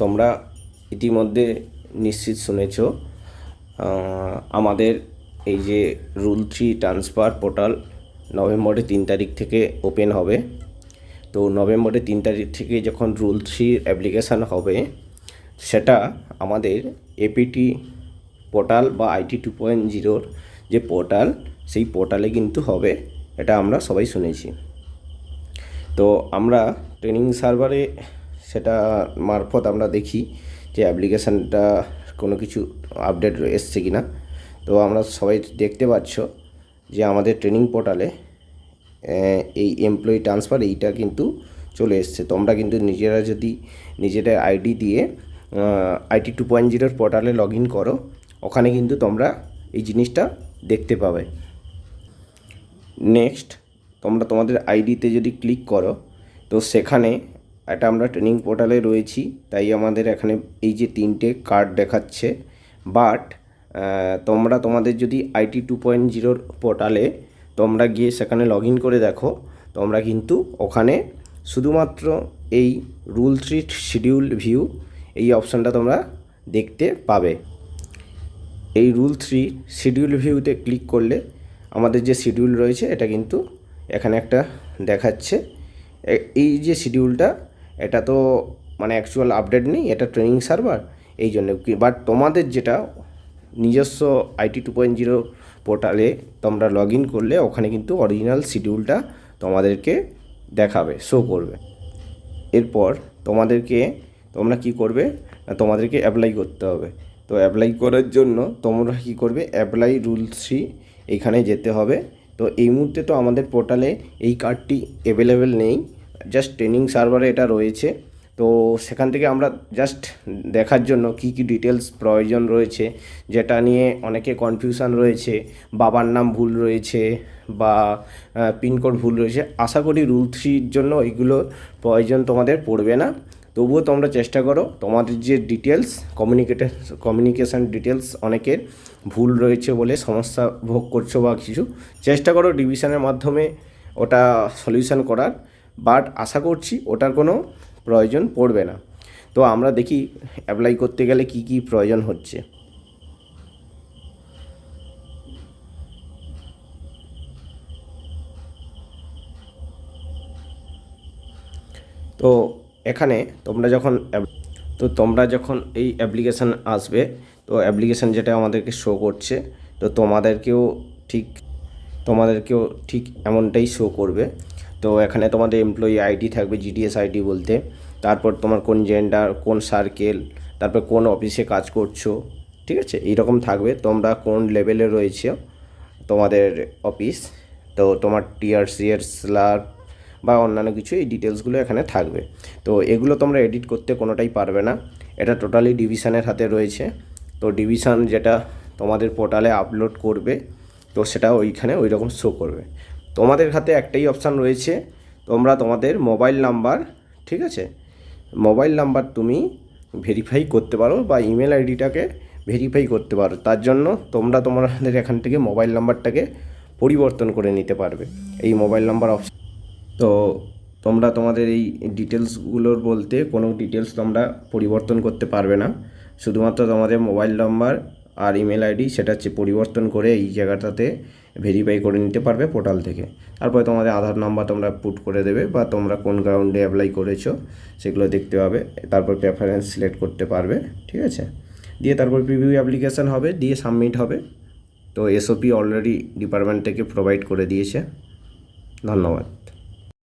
তোমরা ইতিমধ্যে নিশ্চিত শুনেছ আমাদের এই যে রুল থ্রি ট্রান্সফার পোর্টাল নভেম্বরের তিন তারিখ থেকে ওপেন হবে। তো নভেম্বরের তিন তারিখ থেকে যখন রুল থ্রির অ্যাপ্লিকেশান হবে, সেটা আমাদের এপিটি পোর্টাল বা আইটি টু পয়েন্ট জিরোর যে পোর্টাল, সেই পোর্টালে কিন্তু হবে, এটা আমরা সবাই শুনেছি। তো আমরা ট্রেনিং সার্ভারে সেটা মারফত আমরা দেখি যে অ্যাপ্লিকেশানটা কোনো কিছু আপডেট এসছে কি না। তো আমরা সবাই দেখতে পাচ্ছ যে আমাদের ট্রেনিং পোর্টালে এই এমপ্লয়ি ট্রান্সফার এইটা কিন্তু চলে এসছে। তোমরা কিন্তু নিজেরা যদি নিজেদের আইডি দিয়ে আইটি টু পয়েন্ট জিরোর পোর্টালে লগ ইন করো, ওখানে কিন্তু তোমরা এই জিনিসটা দেখতে পাবে। নেক্সট তোমরা তোমাদের আইডিতে যদি ক্লিক করো, তো সেখানে এটা আমরা ট্রেনিং পোর্টালে রয়েছি, তাই আমাদের এখানে এই যে তিনটে কার্ড দেখাচ্ছে। বাট তোমরা তোমাদের যদি আইটি টু পয়েন্ট জিরোর পোর্টালে তোমরা গিয়ে সেখানে লগ করে দেখো, তোমরা কিন্তু ওখানে শুধুমাত্র এই রুল থ্রি শিডিউল ভিউ এই অপশানটা তোমরা দেখতে পাবে। এই রুল থ্রি শিডিউল ভিউতে ক্লিক করলে আমাদের যে শিডিউল রয়েছে, এটা কিন্তু এখানে একটা দেখাচ্ছে। এই যে শিডিউলটা এটা তো মানে অ্যাকচুয়াল আপডেট নেই, এটা ট্রেনিং সার্ভার এই জন্য বাট তোমাদের যেটা নিজস্ব আইটি টু পয়েন্ট জিরো পোর্টালে তোমরা লগ ইন করলে, ওখানে কিন্তু অরিজিনাল শিডিউলটা তোমাদেরকে দেখাবে শো করবে। এরপর তোমাদেরকে, তোমরা কি করবে তোমাদেরকে অ্যাপ্লাই করতে হবে। তো অ্যাপ্লাই করার জন্য তোমরা কি করবে অ্যাপ্লাই রুল থ্রি এইখানে যেতে হবে। তো এই মুহূর্তে তো আমাদের পোর্টালে এই কার্ডটি অ্যাভেলেবেল নেই। জাস্ট ট্রেনিং সার্ভারে এটা রয়েছে। তো সেখান থেকে আমরা জাস্ট দেখার জন্য কি কি ডিটেলস প্রয়োজন রয়েছে, যেটা নিয়ে অনেকে কনফিউশন রয়েছে, বাবার নাম ভুল রয়েছে বা পিনকোড ভুল রয়েছে। আশা করি রুল থ্রির জন্য এইগুলোর প্রয়োজন তোমাদের পড়বে না। তবুও তোমরা চেষ্টা করো, তোমাদের যে ডিটেলস কমিউনিকেটে কমিউনিকেশান ডিটেলস অনেকের ভুল রয়েছে বলে সমস্যা ভোগ করছ বা কিছু, চেষ্টা করো ডিভিশনের মাধ্যমে ওটা সলিউশন করার। বাট আশা করছি ওটার কোনো প্রয়োজন পড়বে না। তো আমরা দেখি অ্যাপ্লাই করতে গেলে কি কি প্রয়োজন হচ্ছে। তো এখানে তোমরা যখন তো তোমরা যখন এই অ্যাপ্লিকেশান আসবে, তো অ্যাপ্লিকেশান যেটা আমাদেরকে শো করছে, তো তোমাদেরকেও ঠিক তোমাদেরকেও ঠিক এমনটাই শো করবে। তো এখানে তোমাদের এমপ্লয়ি আইডি থাকবে জিডিএস আইডি বলতে। তারপর তোমার কোন জেন্ডার কোন সার্কেল তারপর কোন অফিসে কাজ করছ, ঠিক আছে? এইরকম থাকবে। তোমরা কোন লেভেলে রয়েছে তোমাদের অফিস তো তোমার টিআরসি এর স্লার বা অন্যান্য কিছু এই ডিটেলসগুলো এখানে থাকবে। তো এগুলো তোমরা এডিট করতে কোনোটাই পারবে না। এটা টোটালি ডিভিশনের হাতে রয়েছে। তো ডিভিশন যেটা তোমাদের পোর্টালে আপলোড করবে, তো সেটা ওইখানে ওই রকম শো করবে। তোমাদের হাতে একটাই অপশান রয়েছে, তোমরা তোমাদের মোবাইল নাম্বার ঠিক আছে? মোবাইল নাম্বার তুমি ভেরিফাই করতে পারো বা ইমেল আইডিটাকে ভেরিফাই করতে পারো। তার জন্য তোমরা তোমাদের এখান থেকে মোবাইল নাম্বারটাকে পরিবর্তন করে নিতে পারবে, এই মোবাইল নাম্বার অপশান তো তোমরা তোমাদের এই ডিটেলসগুলোর বলতে কোনো ডিটেলস তোমরা পরিবর্তন করতে পারবে না। শুধুমাত্র তোমাদের মোবাইল নাম্বার আর ইমেল আইডি সেটা হচ্ছে পরিবর্তন করে এই জায়গাটাতে ভেরিফাই করে নিতে পারবে পোর্টাল থেকে। তারপরে তোমাদের আধার নাম্বার তোমরা পুট করে দেবে বা তোমরা কোন গ্রাউন্ডে অ্যাপ্লাই করেছ, সেগুলো দেখতে পাবে। তারপর প্রেফারেন্স সিলেক্ট করতে পারবে, ঠিক আছে? দিয়ে তারপর প্রিভিউ অ্যাপ্লিকেশান হবে, দিয়ে সাবমিট হবে। তো এসওপি অলরেডি ডিপার্টমেন্ট থেকে প্রোভাইড করে দিয়েছে। ধন্যবাদ।